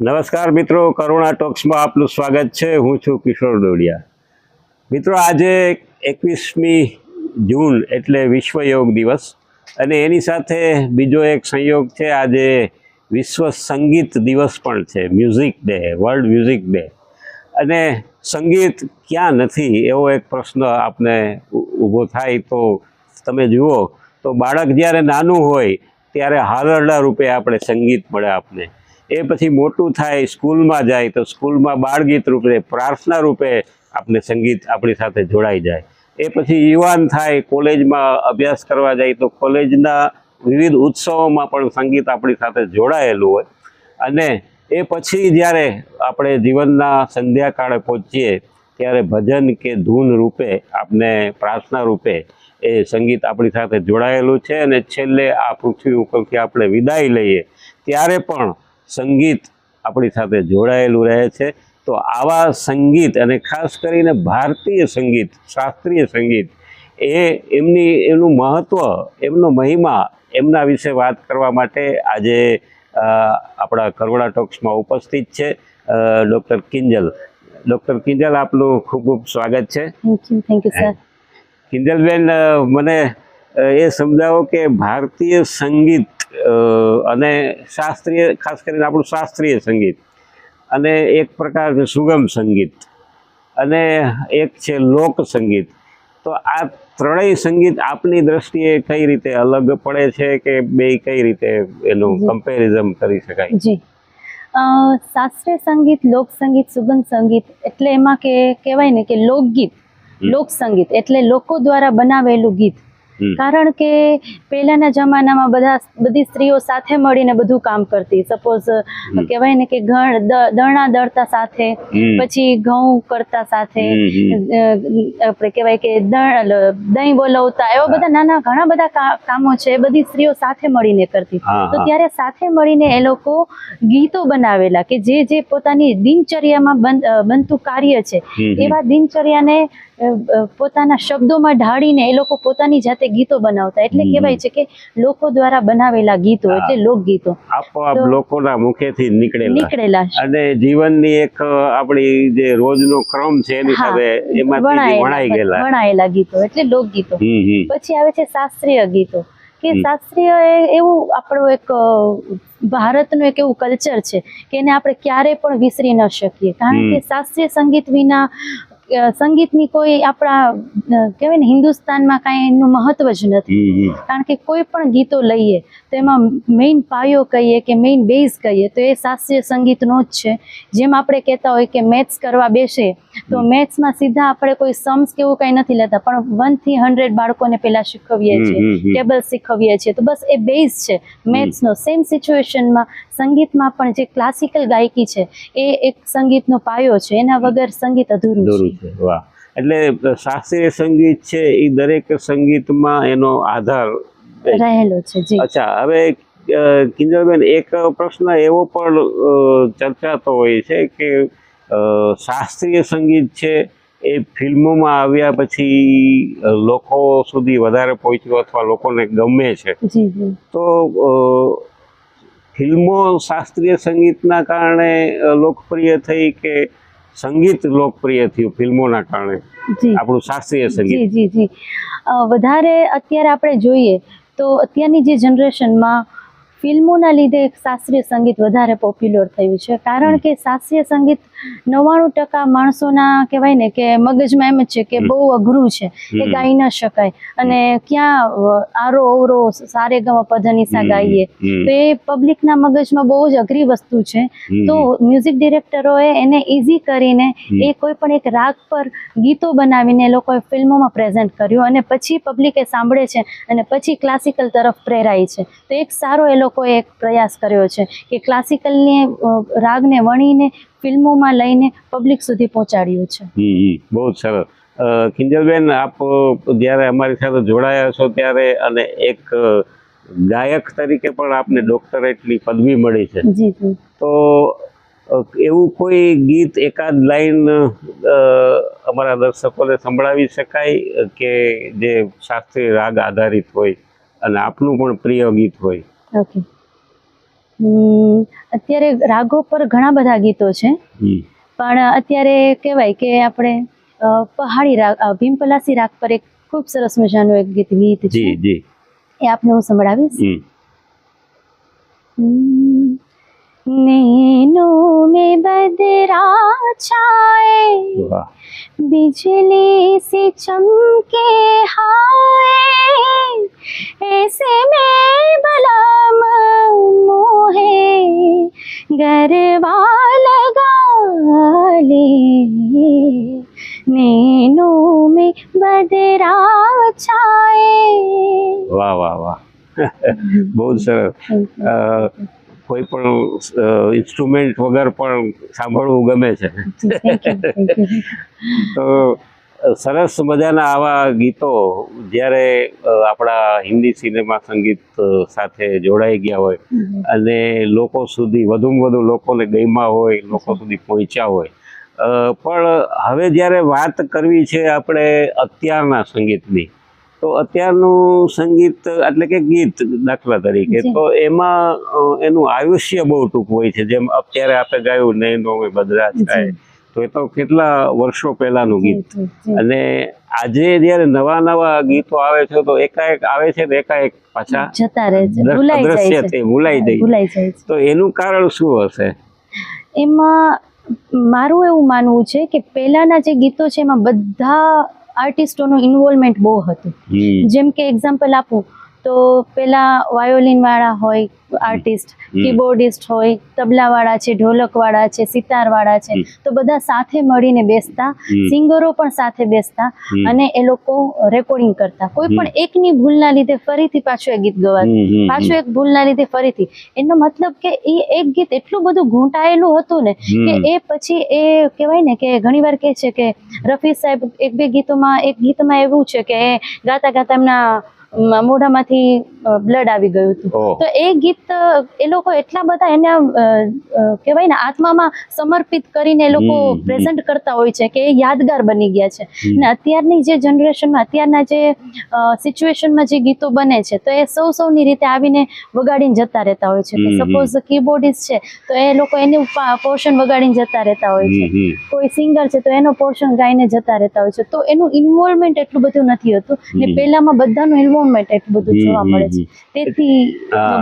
નમસ્કાર મિત્રો, કરુણા ટોક્સમાં આપનું સ્વાગત છે. હું છું કિશોર ડોડિયા. મિત્રો, આજે એકવીસમી જૂન એટલે વિશ્વ યોગ દિવસ અને એની સાથે બીજો એક સંયોગ છે, આજે વિશ્વ સંગીત દિવસ પણ છે, music day, world music day. અને સંગીત ક્યાં નથી એવો એક પ્રશ્ન આપને ઊભો થાય તો તમે જુઓ. તો બાળક જ્યારે નાનું હોય, ત્યારે હાલરડા રૂપે આપણે સંગીત મળે આપને. એ પછી મોટું થાય, સ્કૂલમાં જાય, તો સ્કૂલમાં બાળગીત રૂપે, પ્રાર્થના રૂપે આપણે સંગીત આપણી સાથે જોડાઈ જાય. એ પછી યુવાન થાય, કોલેજમાં અભ્યાસ કરવા જાય, તો કોલેજના વિવિધ ઉત્સવોમાં પણ સંગીત આપણી સાથે જોડાયેલું હોય. અને એ પછી જ્યારે આપણે જીવનના સંધ્યાકાળે પહોંચીએ, ત્યારે ભજન કે ધૂન રૂપે આપણે પ્રાર્થના રૂપે એ સંગીત આપણી સાથે જોડાયેલું છે. અને છેલ્લે આ પૃથ્વી ઉપરથી આપણે વિદાય લઈએ. ત્યારે પણ સંગીત આપણી સાથે જોડાયેલું રહે છે. તો આવા સંગીત અને ખાસ કરીને ભારતીય સંગીત શાસ્ત્રીય સંગીત એ એમની એમનું મહત્ત્વ એમનો મહિમા એમના વિશે વાત કરવા માટે આજે આપણા કરોડા ટોક્સમાં ઉપસ્થિત છે ડૉક્ટર કિંજલ. ડૉક્ટર કિંજલ આપનું ખૂબ ખૂબ સ્વાગત છે. થેન્ક યુ સર કિંજલબેન મને એ સમજાવો કે ભારતીય સંગીત અને શાસ્ત્રીય ખાસ કરીને આપણું શાસ્ત્રીય સંગીત. અને એક પ્રકારનું સુગમ સંગીત. અને એક છે લોક સંગીત. તો આ ત્રણેય સંગીત આપની દ્રષ્ટિએ કઈ રીતે અલગ પડે છે કે બે કઈ રીતે એનું કમ્પેરિઝમ કરી શકાય? જી. શાસ્ત્રીય સંગીત લોક સંગીત સુગમ સંગીત એટલે એમાં કે કહેવાય ને કે લોકગીત. લોક સંગીત એટલે લોકો દ્વારા બનાવેલું ગીત. કારણ કે પહેલાના જમાનામાં બધા બધી સ્ત્રીઓ સાથે મળીને બધું કામ કરતી. સપોઝ કહેવાય ને કે ઘણ દ- દરણા દળતા સાથે પછી ઘઉં કરતા સાથે. આપણે કહેવાય કે દહીં બોલવતા એવા બધા નાના ઘણા બધા કામો છે એ બધી સ્ત્રીઓ સાથે મળીને કરતી. તો ત્યારે સાથે મળીને એ લોકો ગીતો બનાવેલા કે જે જે પોતાની દિનચર્યામાં બનતું કાર્ય છે. એવા દિનચર્યાને પોતાના શબ્દોમાં ઢાળીને એ લોકો પોતાની જાતે ગીતો બનાવતા. એટલે કેવાય કહેવાય છે કે લોકો દ્વારા બનાવેલા ગીતો એટલે લોકગીતો. આપોઆપ લોકોના મુખેથી નીકળેલા. નીકળેલા. અને જીવનની એક આપણી જે રોજનો ક્રમ છે એની સાથે એમાંથી વણાઈ ગયેલા. વણાયેલા ગીતો એટલે લોકગીતો. પછી આવે છે શાસ્ત્રીય ગીતો. કે શાસ્ત્રીય એવું આપણું એક ભારતનું એક એવું કલ્ચર છે કે એને આપણે ક્યારેય પણ વિસરી ન શકીએ. કારણ કે શાસ્ત્રીય સંગીત વિના સંગીતની કોઈ આપણા કહેવાય ને હિન્દુસ્તાનમાં કાંઈ એનું મહત્વ જ નથી. કારણ કે કોઈ પણ ગીતો લઈએ તો એમાં મેઇન પાયો કહીએ કે મેઇન બેઝ કહીએ તો એ શાસ્ત્રીય સંગીતનો જ છે. જેમ આપણે કહેતા હોય કે મેથ્સ કરવા બેસે તો મેથ્સમાં સીધા આપણે કોઈ સમ્સ કે એવું કંઈ નથી લેતા પણ વનથી હંડ્રેડ બાળકોને પહેલાં શીખવીએ છીએ. ટેબલ શીખવીએ છીએ. તો બસ એ બેઝ છે મેથ્સનો. સેમ સિચ્યુએશનમાં સંગીતમાં પણ જે ક્લાસિકલ ગાયકી છે એ એક સંગીતનો પાયો છે. એના વગર સંગીત અધૂરું છે. વાહ. એટલે શાસ્ત્રીય સંગીત છે એ દરેક સંગીતમાં એનો આધાર રહેલો છે જી. અચ્છા હવે કિંજલબેન એક પ્રશ્ન એવો પણ ચર્ચાતો હોય છે કે શાસ્ત્રીય સંગીત છે એ ફિલ્મોમાં આવ્યા પછી લોકો સુધી વધારે પહોંચ્યું અથવા લોકોને ગમે છે. તો ફિલ્મો શાસ્ત્રીય સંગીતના કારણે લોકપ્રિય થઈ કે સંગીત લોકપ્રિય થયું ફિલ્મોના કારણે? આપણું શાસ્ત્રીય સંગીત. જી જી વધારે અત્યારે આપણે જોઈએ તો અત્યારની જે જનરેશનમાં ફિલ્મોના લીધે એક શાસ્ત્રીય સંગીત વધારે પોપ્યુલર થયું છે. કારણ કે શાસ્ત્રીય સંગીત નવ્વાણું ટકા માણસોના કહેવાય ને કે મગજમાં એમ જ છે કે બહુ અઘરું છે એ ગાઈ ન શકાય. અને ક્યાં આરો અવરો સારે ગમ પધનિસા ગાઈએ. તો એ પબ્લિકના મગજમાં બહુ જ અઘરી વસ્તુ છે. તો મ્યુઝિક ડિરેક્ટરોએ એને ઇઝી કરીને એ કોઈ પણ એક રાગ પર ગીતો બનાવીને એ લોકોએ ફિલ્મોમાં પ્રેઝન્ટ કર્યું અને પછી પબ્લિકે સાંભળે છે અને પછી ક્લાસિકલ તરફ પ્રેરાય છે. તો એક સારો એ લોકોએ એક પ્રયાસ કર્યો છે કે ક્લાસિકલને રાગને વણીને ફિલ્મોમાં લઈને પબ્લિક સુધી પહોંચાડ્યું છે. બહુ સરસ. કિંજલબેન આપ જ્યારે અમારી સાથે જોડાયા છો ત્યારે અને એક ગાયક તરીકે પણ આપને ડોક્ટરેટની પદવી મળી છે. તો એવું કોઈ ગીત એકાદ લાઈન અમારા દર્શકોને સંભળાવી શકાય કે જે શાસ્ત્રીય રાગ આધારિત હોય અને આપનું પણ પ્રિય ગીત હોય? ઓકે અત્યારે રાગો પર ઘણા બધા ગીતો છે. પણ અત્યારે કહેવાય કે આપણે પહાડી રાગ ભીમપલાસી રાગ પર એક ખૂબ સરસ મજાનું એક ગીત ગીત છે. એ આપને હું સંભળાવીશ? હમ. नैनों में बदरा छाए बिजली से चमके हाय ऐसे में भला मोहे गरबा लगा ले। नैनों में बदरा छाए। वाह वाह वाह। बहुत सरल। કોઈ પણ ઇન્સ્ટ્રુમેન્ટ વગર પણ સાંભળવું ગમે છે. તો સરસ મજાના આવા ગીતો જ્યારે આપણા હિન્દી સિનેમા સંગીત સાથે જોડાઈ ગયા હોય અને લોકો સુધી વધુમાં વધુ લોકોને ગમ્યા હોય લોકો સુધી પહોંચ્યા હોય પણ હવે જ્યારે વાત કરવી છે આપણે અત્યારના સંગીતની તો અત્યારનું સંગીત એટલે કે ગીત દાખલા તરીકે તો એમાં એનું આયુષ્ય બહુ ટૂંક હોય છે. જેમ અત્યારે આપણે ગાયું નહીં મેં બદરા થાય. તો એ તો કેટલા વર્ષો પહેલાનું ગીત. અને આજે જ્યારે નવા નવા ગીતો આવે છે તો એકાએક આવે છે ને એકાએક પાછા જતા રહે છે. દ્રશ્ય- ભૂલાઈ જાય થઈ, ભૂલાઈ તો એનું કારણ શું હશે? એમાં મારું એવું માનવું છે કે પહેલાના જે ગીતો છે એમાં બધા આર્ટિસ્ટોનું ઇન્વોલ્વમેન્ટ બહુ હતું. જેમ કે એક્ઝામ્પલ આપું તો પેલા વાયોલિન વાળા હોય આર્ટિસ્ટ કીબોર્ડિસ્ટ હોય તબલા વાળા છે ઢોલક વાળા છે સિતાર વાળા છે તો બધા સાથે મળીને બેસતા સિંગરો પણ સાથે બેસતા અને એ લોકો રેકોર્ડિંગ કરતા. કોઈ પણ એકની ભૂલના લીધે ફરીથી પાછું એ ગીત ગવાતું. પાછું એક ભૂલના લીધે ફરીથી. એનો મતલબ કે એ એક ગીત એટલું બધું ઘૂંટાયેલું હતું ને કે એ પછી એ કહેવાય ને કે ઘણીવાર કહે છે કે રફી સાહેબ એક બે ગીતોમાં એક ગીતમાં એવું છે કે ગાતા ગાતા એમના મોઢામાંથી બ્લડ આવી ગયું હતું તો એ ગીત એ લોકો એટલા બધા એને કહેવાય ને આત્મામાં સમર્પિત કરીને એ લોકો. પ્રેઝન્ટ કરતા હોય છે કે એ યાદગાર બની ગયા છે અને ને અત્યારની જે જનરેશનમાં અત્યારના જે સિચ્યુએશનમાં જે ગીતો બને છે તો એ સૌ સૌની રીતે આવીને વગાડીને જતા રહેતા હોય છે. સપોઝ કીબોર્ડિસ્ટ છે તો એ લોકો એનું પોર્શન વગાડીને જતા રહેતા હોય છે. કોઈ સિંગર છે તો એનો પોર્શન ગાઈને જતા રહેતા હોય છે તો એનું ઇન્વોલ્વમેન્ટ એટલું બધું નથી હોતું ને. પહેલામાં બધાનું ઇન્વોલ્વમેન્ટ એટલું બધું જોવા મળે છે. તેથી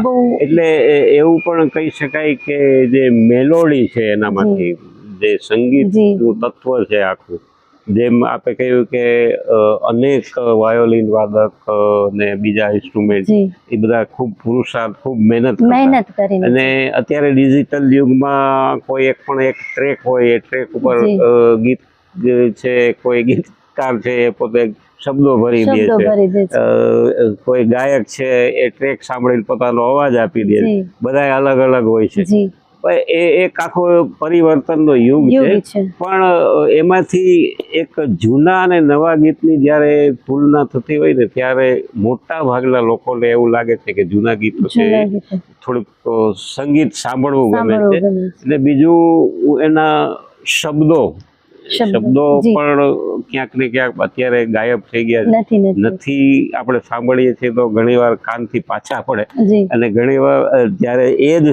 બહુ એટલે એવું પણ કહી શકાય કે જે મેલોડી છે એનામાંથી જે. સંગીતનું તત્વ છે આખું જેમ આપણે કહ્યું કે અનેક વાયોલિન વાદક ને બીજા ઇન્સ્ટ્રુમેન્ટ એ બધા ખૂબ પુરુષાર્થ ખૂબ મહેનત. મહેનત કરી અને અત્યારે ડિજિટલ યુગમાં કોઈ એક પણ એક ટ્રેક હોય એ ટ્રેક ઉપર ગીત છે કોઈ ગીતકાર છે એ પોતે શબ્દો ભરી દે છે. કોઈ ગાયક છે એ ટ્રેક સાંભળીને પોતાનો અવાજ આપી દે છે. બધા અલગ અલગ હોય છે. એ એક આખો પરિવર્તનનો યુગ છે. પણ એમાંથી એક જૂના અને નવા ગીતની જ્યારે તુલના થતી હોય ને ત્યારે મોટા ભાગના લોકોને એવું લાગે છે કે જૂના ગીતો છે થોડુંક સંગીત સાંભળવું ગમે છે. ગમે છે. અને બીજું એના શબ્દો શબ્દો, પણ ક્યાંક ને ક્યાંક અત્યારે ગાયબ થઈ ગયા છે. નથી આપણે સાંભળીએ છીએ તો ઘણીવાર કાનથી પાછા પડે. અને ઘણીવાર વાર જ્યારે એ જ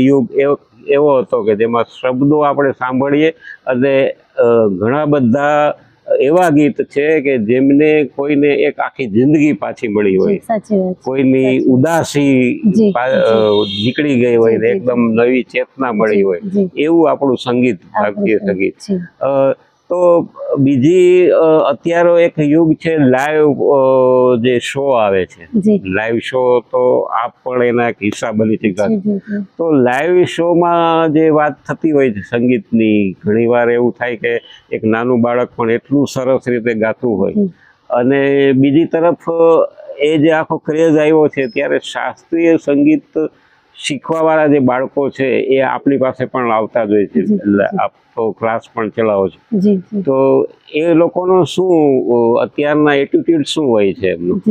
યુગ એવો એવો હતો કે જેમાં શબ્દો આપણે સાંભળીએ અને ઘણા બધા એવા ગીત છે કે જેમને કોઈને એક આખી જિંદગી પાછી મળી હોય. કોઈની ઉદાસી નીકળી ગઈ હોય ને એકદમ નવી ચેતના મળી હોય. એવું આપણું સંગીત ભારતીય સંગીત અ, તો બીજી અત્યારો એક યુગ છે લાઈવ જે શો આવે છે. લાઈવ શો તો આપ પણ એના એક હિસ્સા બની ચૂક્યા તો લાઈવ શોમાં જે વાત થતી હોય છે સંગીતની ઘણીવાર એવું થાય કે એક નાનું બાળક પણ એટલું સરસ રીતે ગાતું હોય. અને બીજી તરફ એ જે આખો ક્રેઝ આવ્યો છે ત્યારે શાસ્ત્રીય સંગીત શીખવાવાળા જે બાળકો છે એ આપણી પાસે પણ આવતા જ હોય છે. આપ તો ક્લાસ પણ ચલાવો છો. તો એ લોકોનો શું અત્યારના એટીટ્યુડ શું હોય છે એમનું?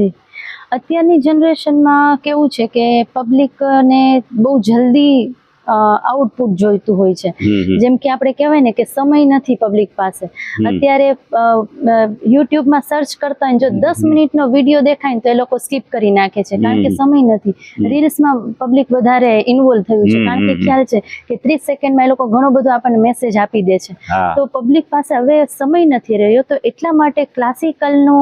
અત્યારની જનરેશનમાં કેવું છે કે પબ્લિકને બહુ જલ્દી આઉટપુટ જોઈતું હોય છે. જેમ કે આપણે કહેવાય ને કે સમય નથી પબ્લિક પાસે. અત્યારે યુટ્યુબમાં સર્ચ કરતા જો દસ મિનિટનો વીડિયો દેખાય ને તો એ લોકો સ્કીપ કરી નાખે છે. કારણ કે સમય નથી. રીલ્સમાં પબ્લિક વધારે ઇન્વોલ્વ થયું છે. કારણ કે ખ્યાલ છે કે ત્રીસ સેકન્ડમાં એ લોકો ઘણો બધો આપણને મેસેજ આપી દે છે. તો પબ્લિક પાસે હવે સમય નથી રહ્યો. તો એટલા માટે ક્લાસિકલનો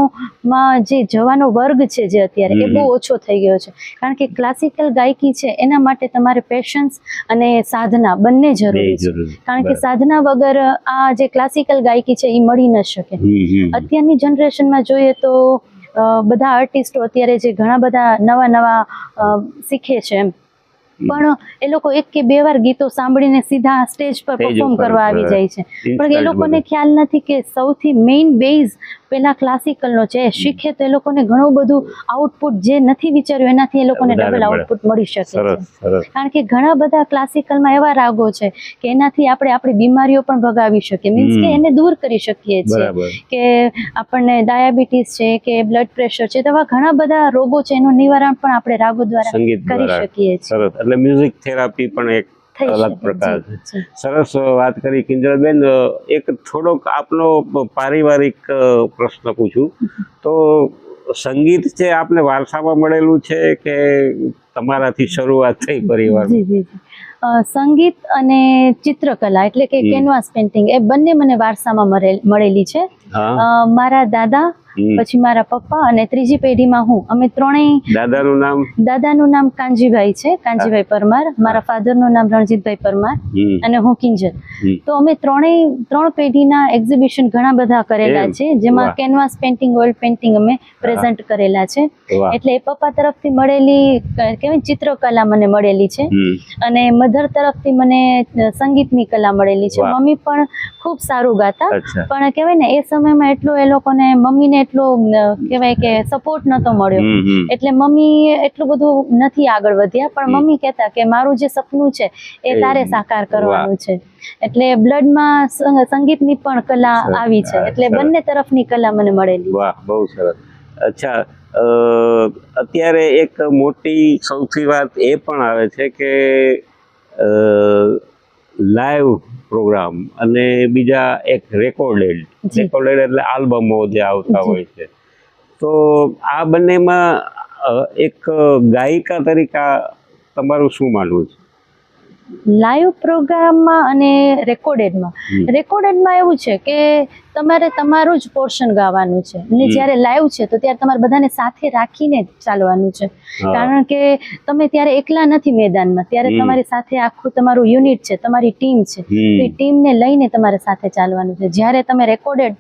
માં જે જવાનો વર્ગ છે જે અત્યારે એ બહુ ઓછો થઈ ગયો છે. કારણ કે ક્લાસિકલ ગાયકી છે. એના માટે તમારે પેશન્સ અને સાધના બંને જરૂરી છે. કારણ કે સાધના વગર આ જે ક્લાસિકલ ગાયકી છે એ મળી ન શકે. અત્યારની જનરેશનમાં જોઈએ તો બધા આર્ટિસ્ટો અત્યારે જે ઘણા બધા નવા નવા શીખે છે એમ. પણ એ લોકો એક કે બે વાર ગીતો સાંભળીને સીધા સ્ટેજ પર પરફોર્મ કરવા આવી જાય છે. પણ એ લોકોને ખ્યાલ નથી કે સૌથી મેઇન બેઝ પેલા ક્લાસિકલનો છે શીખે તો એ લોકોને ઘણું બધું આઉટપુટ જે નથી વિચાર્યું એનાથી એ લોકોને ડબલ આઉટપુટ મળી. શકે છે. કારણ કે ઘણા બધા ક્લાસિકલમાં એવા રાગો છે કે એનાથી આપણે આપણી બીમારીઓ પણ ભગાવી શકીએ. મીન્સ કે એને દૂર કરી શકીએ છીએ. કે આપણને ડાયાબિટીસ છે કે બ્લડ પ્રેશર છે તેવા ઘણા બધા રોગો છે એનું નિવારણ પણ આપણે રાગો દ્વારા કરી શકીએ છીએ. એટલે મ્યુઝિક થેરાપી પણ એક અલગ પ્રકાર છે. સરસ વાત કરી કિંજલબેન. એક થોડોક આપનો પારિવારિક પ્રશ્ન પૂછું. તો સંગીત છે આપને વારસામાં મળેલું છે કે તમારાથી શરૂઆત થઈ પરિવાર સંગીત અને ચિત્રકલા એટલે કે કેનવાસ પેઇન્ટિંગ એ બંને મને વારસામાં મળેલ- મળેલી છે. મારા દાદા. પછી મારા પપ્પા અને ત્રીજી પેઢીમાં હું. અમે ત્રણેય દાદાનું નામ? દાદાનું નામ કાંજીભાઈ છે કાંજીભાઈ પરમાર. મારા ફાધરનું નામ રણજીતભાઈ પરમાર અને હું કિંજલ. તો અમે ત્રણેય ત્રણ પેઢીના એક્ઝિબિશન ઘણા બધા કરેલા છે જેમાં કેનવાસ પેઇન્ટિંગ ઓઇલ પેઇન્ટિંગ અમે પ્રેઝન્ટ કરેલા છે. એટલે એ પપ્પા તરફથી મળેલી કેવાય ચિત્રકલા મને મળેલી છે. અને મધર તરફથી મને સંગીતની કલા મળેલી છે. મમ્મી પણ ખૂબ સારું ગાતા. પણ કહેવાય ને એ સમયમાં એટલું એ લોકોને મમ્મીને એટલો કહેવાય કે સપોર્ટ નતો મળ્યો. એટલે મમ્મી એટલું બધું નથી આગળ વધ્યા પણ મમ્મી કહેતા કે મારું જે સપનું છે એ તારે સાકાર કરવાનું છે. એટલે બ્લડમાં સંગીતની પણ કલા આવી છે. એટલે. બંને તરફની કલા મને મળેલી વાહ બહુ સરસ. અચ્છા અત્યારે એક મોટી સૌથી વાત એ પણ આવે છે કે લાઈવ પ્રોગ્રામ અને બીજા એક રેકોર્ડેડ રેકોર્ડેડ એટલે આલ્બમો જે આવતા હોય છે. તો આ બંનેમાં એક ગાયિકા તરીકે તમારું શું માનવું છે? લાઈવ પ્રોગ્રામમાં અને રેકોર્ડેડમાં રેકોર્ડેડમાં એવું છે કે તમારે તમારું જ પોર્શન ગાવાનું છે. અને જ્યારે લાઈવ છે તો ત્યારે તમારે બધાને સાથે રાખીને ચાલવાનું છે. કારણ કે તમે ત્યારે એકલા નથી મેદાનમાં. ત્યારે તમારી સાથે આખું તમારું યુનિટ છે તમારી ટીમ છે. તો એ ટીમને લઈને તમારે સાથે ચાલવાનું છે. જ્યારે તમે રેકોર્ડેડ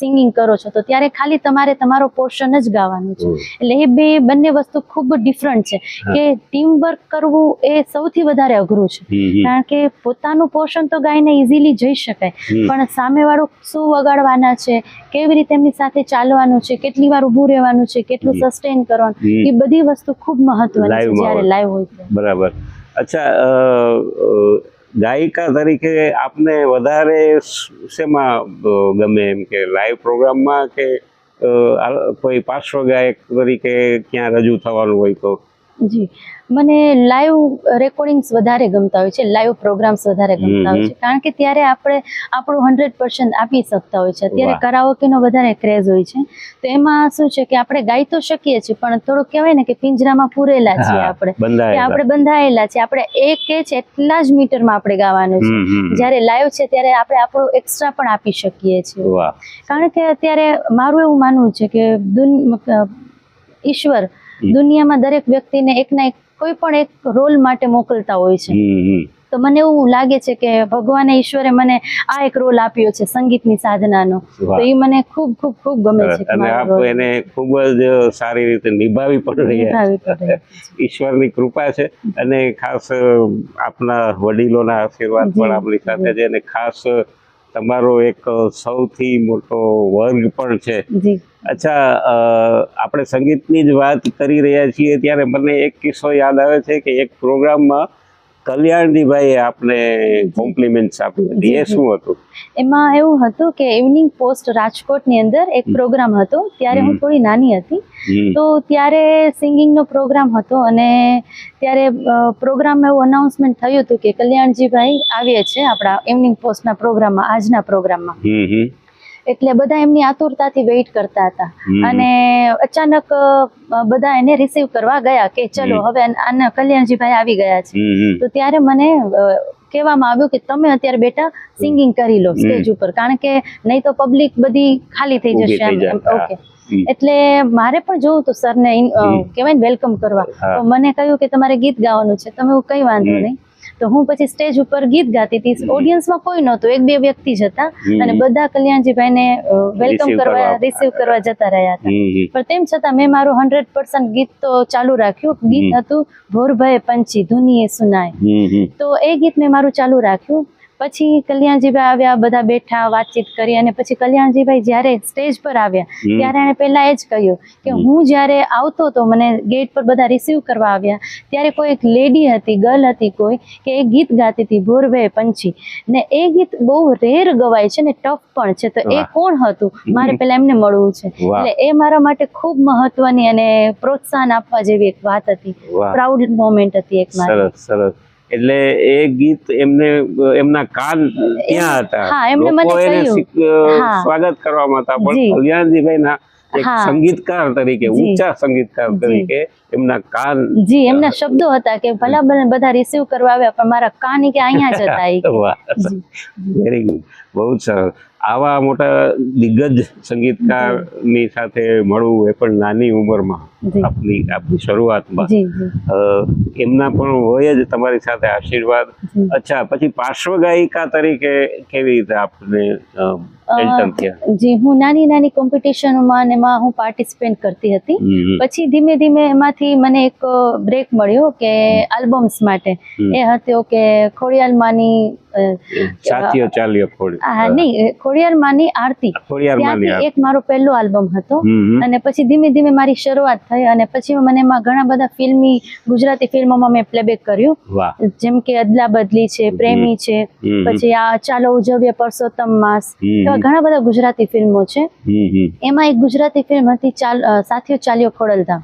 સિંગિંગ કરો છો તો ત્યારે ખાલી તમારે તમારો પોર્શન જ ગાવાનું છે. એટલે એ બે બંને વસ્તુ ખૂબ ડિફરન્ટ છે. કે ટીમ વર્ક કરવું એ સૌથી વધારે અઘરું છે. કારણ કે પોતાનું પોર્શન તો ગાઈને ઇઝીલી જઈ શકાય. પણ સામેવાળું શું વગાડવાના છે કેવી રીતે એમની સાથે ચાલવાનું છે કેટલી વાર ઊભું રહેવાનું છે કેટલું. સસ્ટેન કરવાનું એ બધી વસ્તુ ખૂબ મહત્વની છે જ્યારે લાઈવ હોય બરાબર. અચ્છા ગાયિકા તરીકે આપને વધારે શેમાં ગમે એમ કે લાઈવ પ્રોગ્રામમાં કે કોઈ પાર્શ્વ ગાયક તરીકે ક્યાં રજૂ થવાનું હોય તો? જી. મને લાઈવ રેકોર્ડિંગ્સ વધારે ગમતા હોય છે લાઈવ પ્રોગ્રામ્સ વધારે ગમતા હોય છે. કારણ કે ત્યારે આપણે આપણું હંડ્રેડ પર્સન્ટ આપી શકતા હોય છે. અત્યારે. કરાઓકેનો વધારે ક્રેઝ હોય છે. તો એમાં શું છે કે આપણે ગાઈ તો શકીએ છીએ પણ થોડુંક કહેવાય ને કે પિંજરામાં પૂરેલા છીએ આપણે. કે આપણે બંધાયેલા છે આપણે એક કે છે એટલા જ મીટરમાં આપણે ગાવાનું છે. જ્યારે લાઈવ છે ત્યારે આપણે આપણું એક્સ્ટ્રા પણ આપી શકીએ છીએ. કારણ કે અત્યારે મારું એવું માનવું છે કે દુન ઈશ્વર. દુનિયામાં દરેક વ્યક્તિને એકના એક કોઈ પણ એક રોલ માટે મોકલતા હોય છે. તો મને એવું લાગે છે કે ભગવાને ઈશ્વરે મને આ એક રોલ આપ્યો છે સંગીતની સાધનાનો. તો એ મને ખૂબ ખૂબ ખૂબ ગમે છે અને આપ એને ખૂબ જ સારી રીતે નિભાવી પણ રહ્યા ઈશ્વરની કૃપા છે અને ખાસ આપના વડીલોના આશીર્વાદ પણ આપણી સાથે છે અને ખાસ તમારો એક સૌથી મોટો વર્ગ પણ છે. જી. અચ્છા આપણે સંગીતની જ વાત કરી રહ્યા છીએ ત્યારે મને એક કિસ્સો યાદ આવે છે કે એક પ્રોગ્રામમાં કલ્યાણજીભાઈ આપને કોમ્પ્લિમેન્ટ્સ આપી હતી એ શું હતું? એમાં એવું હતું કે ઇવનિંગ પોસ્ટ રાજકોટની અંદર એક પ્રોગ્રામ હતો ત્યારે હું થોડી નાની હતી. તો ત્યારે સિંગિંગનો પ્રોગ્રામ હતો અને ત્યારે પ્રોગ્રામમાં એવું અનાઉન્સમેન્ટ થયું હતું કે કલ્યાણજીભાઈ આવીએ છે આપણા ઇવનિંગ પોસ્ટના પ્રોગ્રામમાં આજના પ્રોગ્રામમાં. એટલે બધા એમની આતુરતાથી વેઇટ કરતા હતા. અને અચાનક બધા એને રિસીવ કરવા ગયા કે ચલો હવે આના કલ્યાણજીભાઈ આવી ગયા છે. તો ત્યારે મને કહેવામાં આવ્યું કે તમે અત્યારે બેટા સિંગિંગ કરી લો સ્ટેજ ઉપર. કારણ કે નહીં તો પબ્લિક બધી ખાલી થઈ જશે ઓકે એટલે મારે પણ જોવું તો સરને કહેવાય ને વેલકમ કરવા. તો મને કહ્યું કે તમારે ગીત ગાવાનું છે. તમે કંઈ વાંધો નહીં. તો હું પછી સ્ટેજ ઉપર ગીત ગાતી હતી. ઓડિયન્સમાં કોઈ નહોતું. એક બે વ્યક્તિ જ હતા. અને બધા કલ્યાણજીભાઈને વેલકમ કરવા. રિસીવ કરવા જતા રહ્યા હતા. પણ તેમ છતાં મેં મારું હંડ્રેડ પર્સન્ટ ગીત તો ચાલુ રાખ્યું. ગીત. હતું ભોરભાઈ પંચી ધુનીએ સુનાય. તો એ ગીત મેં મારું ચાલુ રાખ્યું. પછી કલ્યાણજીભાઈ આવ્યા બધા બેઠા વાતચીત કરી અને પછી કલ્યાણજીભાઈ જ્યારે સ્ટેજ પર આવ્યા ત્યારે એણે પહેલા એ જ કહ્યું કે હું જ્યારે આવતો તો મને ગેટ પર બધા રિસીવ કરવા આવ્યા ત્યારે કોઈ એક લેડી હતી ગર્લ હતી કોઈ કે એ ગીત ગાતી હતી ભોરવે પંછી. ને એ ગીત બહુ રેર ગવાય છે ને ટફ પણ છે. તો એ કોણ હતું? મારે પહેલા એમને મળવું છે. એટલે એ મારા માટે ખૂબ મહત્વની અને પ્રોત્સાહન આપવા જેવી એક વાત હતી. પ્રાઉડ મોમેન્ટ હતી એક મારી. સરસ સરસ. એટલે એ ગીત એમને એમના કાન ત્યાં હતા. લોકો એને. સ્વાગત કરવામાં હતા. પણ કલ્યાણજીભાઈ ના એક સંગીતકાર તરીકે ઊંચા સંગીતકાર તરીકે એમના કાન જી એમના શબ્દો હતા કે ભલા બધા રિસીવ કરવા આવ્યા પણ મારા કાન કે અહીંયા જ હતા. વેરી ગુડ બહુ સરસ. આવા મોટા દિગ્ગજ સંગીતકારની સાથે મળવું એ પણ નાની ઉંમરમાં. આપની આપની શરૂઆતમાં. એમના પણ હોય જ તમારી સાથે આશીર્વાદ. અચ્છા પછી પાર્શ્વ ગાયિકા તરીકે કેવી રીતે આપને જી હું નાની નાની કોમ્પિટિશનોમાં ને એમાં હું પાર્ટિસિપેટ કરતી હતી. પછી ધીમે ધીમે એમાંથી મને એક બ્રેક મળ્યો કે આલ્બમ્સ માટે. એ હતો કે ખોડિયાલ માની અ, સાથીઓ ચાલ્યો ખોડી હા નહીં ખોડિયાલ માની આરતી. ત્યાંથી એક મારો પહેલો આલ્બમ હતો. અને પછી ધીમે ધીમે મારી શરૂઆત થઈ અને પછી મને એમાં ઘણા બધા ફિલ્મી ગુજરાતી ફિલ્મોમાં મેં પ્લેબેક કર્યું. જેમ કે અદલા બદલી છે પ્રેમી છે. પછી આ ચાલો ઉજવીએ પરસોત્તમ માસ. એવા ઘણા બધા ગુજરાતી ફિલ્મો છે. એમાં એક ગુજરાતી ફિલ્મ હતી ચાલ સાથીઓ ચાલ્યો ખોડલધામ.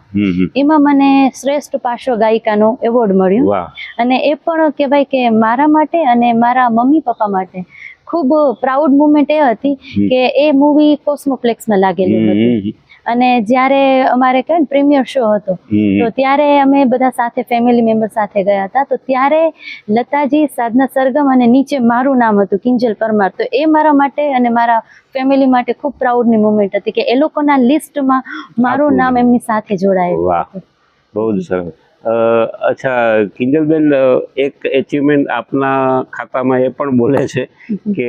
એમાં મને શ્રેષ્ઠ પાર્શ્વ ગાયિકાનો એવોર્ડ મળ્યો. અને એ પણ કહેવાય કે મારા માટે અને મારા મમ્મી પપ્પા માટે ખૂબ પ્રાઉડ મુમેન્ટ એ હતી કે એ મૂવી કોસ્મોપ્લેક્સમાં લાગેલું હતું. અને જ્યારે અમારે કહે પ્રીમિયર શો હતો તો ત્યારે અમે બધા સાથે ફેમિલી મેમ્બર સાથે ગયા હતા. તો ત્યારે લતાજી સાધના સરગમ અને નીચે મારું નામ હતું કિંજલ પરમાર. તો એ મારા માટે અને મારા ફેમિલી માટે ખૂબ પ્રાઉડની મુમેન્ટ હતી કે એ લોકોના લિસ્ટમાં મારું નામ એમની સાથે જોડાયેલું બહુ જ સરસ. અચ્છા કિંજલબેન એક એચિવમેન્ટ આપના ખાતામાં એ પણ બોલે છે કે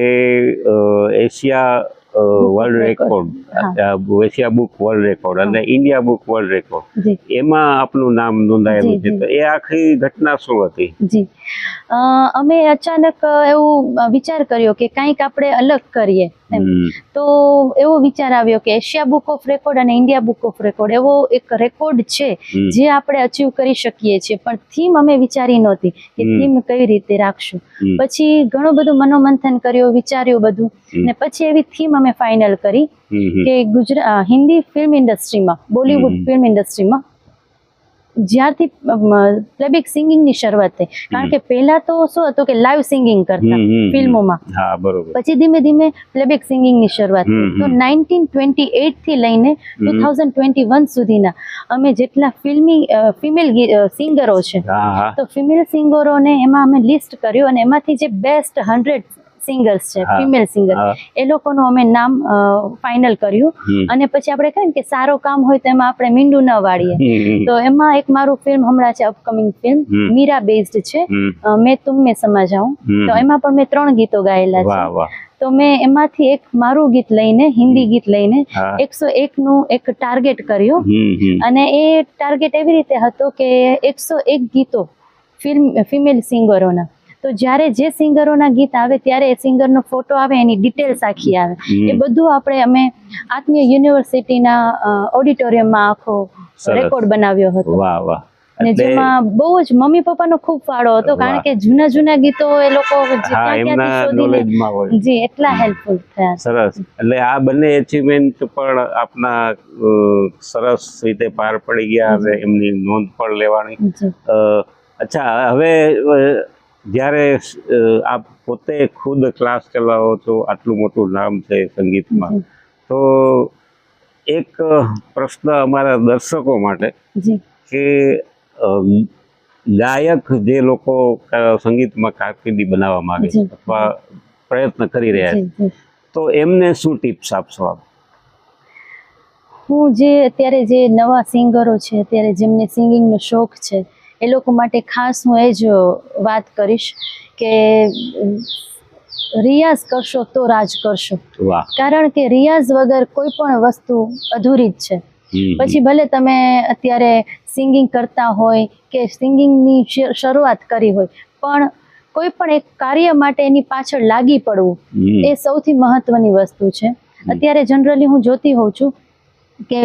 Asia world record Asia book world record અને ઇન્ડિયા બુક વર્લ્ડ રેકોર્ડ એમાં આપનું નામ નોંધાયેલું છે. તો એ આખી ઘટના શું હતી? જી. અમે અચાનક એવું વિચાર કર્યો કે કંઈક આપણે અલગ કરીએ. એમ. તો એવો વિચાર આવ્યો કે એશિયા બુક ઓફ રેકોર્ડ અને ઇન્ડિયા બુક ઓફ રેકોર્ડ એવો એક રેકોર્ડ છે જે આપણે અચીવ કરી શકીએ છીએ. પણ થીમ અમે વિચારી નહોતી કે થીમ કઈ રીતે રાખશું. પછી ઘણું બધું મનોમંથન કર્યું વિચાર્યું બધું. ને પછી એવી થીમ અમે ફાઇનલ કરી. કે ગુજરાત હિન્દી ફિલ્મ ઇન્ડસ્ટ્રીમાં બોલિવૂડ ફિલ્મ ઇન્ડસ્ટ્રીમાં જ્યારથી પ્લેબેક સિંગિંગની શરૂઆત થઈ. કારણ કે પહેલા તો શું હતું કે લાઈવ સિંગિંગ કરતા. ફિલ્મોમાં. હા બરોબર. પછી ધીમે ધીમે પ્લેબેક સિંગિંગની શરૂઆત થઈ. તો નાઇન્ટીન ટ્વેન્ટી એટથી લઈને ટુ થાઉઝન્ડ ટ્વેન્ટી વન સુધીના અમે જેટલા ફિલ્મી ફિમેલ સિંગરો છે તો ફિમેલ સિંગરોને એમાં અમે લિસ્ટ કર્યું અને એમાંથી જે બેસ્ટ હંડ્રેડ સિંગર્સ છે ફિમેલ સિંગર એ લોકોનું અમે નામ ફાઇનલ કર્યું. અને પછી આપણે કહીએ કે સારો કામ હોય તો એમાં આપણે મીંડું ન વાળીએ. તો એમાં એક મારું ફિલ્મ હમણાં છે અપકમિંગ ફિલ્મ મીરા બેઝડ છે. મેં તુમ મેં સમજાવું. તો એમાં પણ મેં ત્રણ ગીતો ગાયેલા છે. તો મેં એમાંથી એક મારું ગીત લઈને હિન્દી ગીત લઈને એકસો એક નું એક ટાર્ગેટ કર્યું. અને એ ટાર્ગેટ એવી રીતે હતો કે એકસો એક ગીતો ફિલ્મ ફિમેલ સિંગરોના તો જ્યારે જે સિંગરોના ગીત આવે ત્યારે એ સિંગરનો ફોટો આવે એની ડિટેલ્સ આખી આવે. એ બધું આપણે અમે આત્મીય યુનિવર્સિટીના ઓડિટોરિયમમાં આખો રેકોર્ડ બનાવ્યો હતો. વાહ વાહ. અને જેમાં બહુ જ મમ્મી પપ્પાનો ખૂબ ફાળો હતો કારણ કે જૂના જૂના ગીતો એ લોકો જે એટલા હેલ્પફુલ થયા. સરસ. એટલે આ બંને અચીવમેન્ટ પણ આપના સરસ રીતે પાર પડી ગયા અને એમની નોંધ પણ લેવાની. અચ્છા હવે જ્યારે આપ પોતે ખુદ ક્લાસ ચલાવો છો આટલું મોટું નામ છે સંગીતમાં. તો એક પ્રશ્ન અમારા દર્શકો માટે કે ગાયક જે લોકો સંગીતમાં કારકિર્દી બનાવવા માંગે છે અથવા પ્રયત્ન કરી રહ્યા છે તો એમને શું ટિપ્સ આપશો આપ? હું જે અત્યારે જે નવા સિંગરો છે અત્યારે જેમને સિંગિંગનો શોખ છે એ લોકો માટે ખાસ હું એ જ વાત કરીશ કે રિયાઝ કરશો તો રાજ કરશો. કારણ કે રિયાઝ વગર કોઈ પણ વસ્તુ અધૂરી જ છે. પછી ભલે તમે અત્યારે સિંગિંગ કરતા હોય કે સિંગિંગની શરૂઆત કરી હોય પણ કોઈ પણ એક કાર્ય માટે એની પાછળ લાગી પડવું એ સૌથી મહત્વની વસ્તુ છે. અત્યારે જનરલી હું જોતી હોઉં છું કે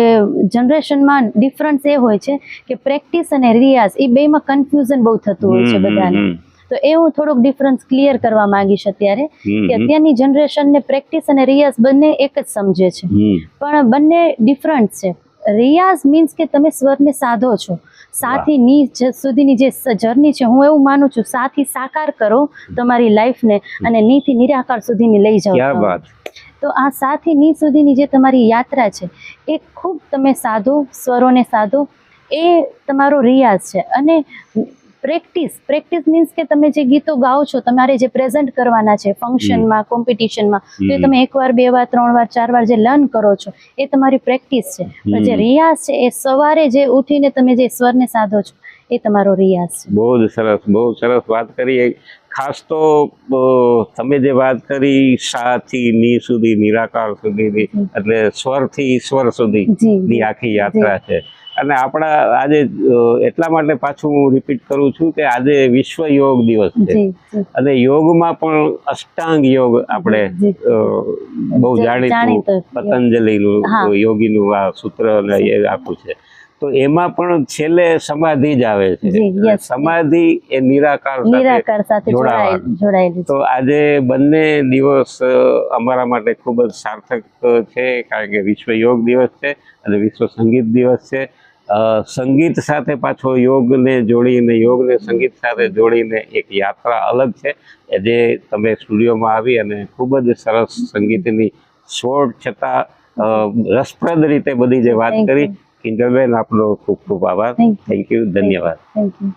જનરેશનમાં ડિફરન્સ એ હોય છે કે પ્રેક્ટિસ અને રિયાઝ એ બેમાં કન્ફ્યુઝન બહુ થતું હોય છે બધાને. તો એ હું થોડોક ડિફરન્સ ક્લિયર કરવા માંગીશ અત્યારે કે અત્યારની જનરેશનને પ્રેક્ટિસ અને રિયાઝ બંને એક જ સમજે છે. પણ બંને ડિફરન્ટ છે. રિયાઝ મીન્સ કે તમે સ્વરને સાધો છો. સાથી ની સુધીની જે જર્ની છે હું એવું માનું છું સાથી સાકાર કરો તમારી લાઈફને અને નીથી નિરાકાર સુધીની લઈ જાઓ તો આ સાથી ની સુધીની જે તમારી યાત્રા છે એ ખૂબ તમે સાધો સ્વરોને સાધો એ તમારો રિયાઝ છે. અને પ્રેક્ટિસ પ્રેક્ટિસ મીન્સ કે તમે જે ગીતો ગાઓ છો તમારે જે પ્રેઝન્ટ કરવાના છે ફંક્શનમાં કોમ્પિટિશનમાં તો એ તમે એકવાર બે વાર ત્રણ વાર ચાર વાર જે લર્ન કરો છો એ તમારી પ્રેક્ટિસ છે. પણ જે રિયાઝ છે એ સવારે જે ઉઠીને તમે જે સ્વરને સાધો છો એ તમારો રિયાઝ છે. બહુ સરસ બહુ સરસ વાત કરી. ખાસ તો તમે જે વાત કરી સાથી ની સુધી નિરાકાર સુધીની. એટલે સ્વરથી ઈશ્વર સુધી ની આખી યાત્રા છે. અને આપણા આજે એટલા માટે પાછું હું રિપીટ કરું છું કે આજે વિશ્વ યોગ દિવસ છે. અને યોગમાં પણ અષ્ટાંગ યોગ આપણે. બહુ જાણીતું પતંજલિનું. યોગીનું આ સૂત્ર આપ્યું છે. તો એમાં પણ છેલ્લે સમાધિ જ આવે છે. સમાધિ એ નિરાકાર સાથે નિરાકાર સાથે જોડાયેલી તો આજે બંને દિવસ અમારા માટે ખૂબ જ સાર્થક છે કારણ કે વિશ્વ યોગ દિવસ છે અને વિશ્વ સંગીત દિવસ છે. સંગીત સાથે પાછો યોગને જોડીને યોગને સંગીત સાથે જોડીને એક યાત્રા અલગ છે. જે તમે સ્ટુડિયોમાં આવી અને ખૂબ જ સરસ સંગીતની શોર્ટ છતાં રસપ્રદ રીતે બધી જે વાત કરી. કિંજલબેન આપનો ખૂબ ખૂબ આભાર. થેન્ક યુ ધન્યવાદ. Thank you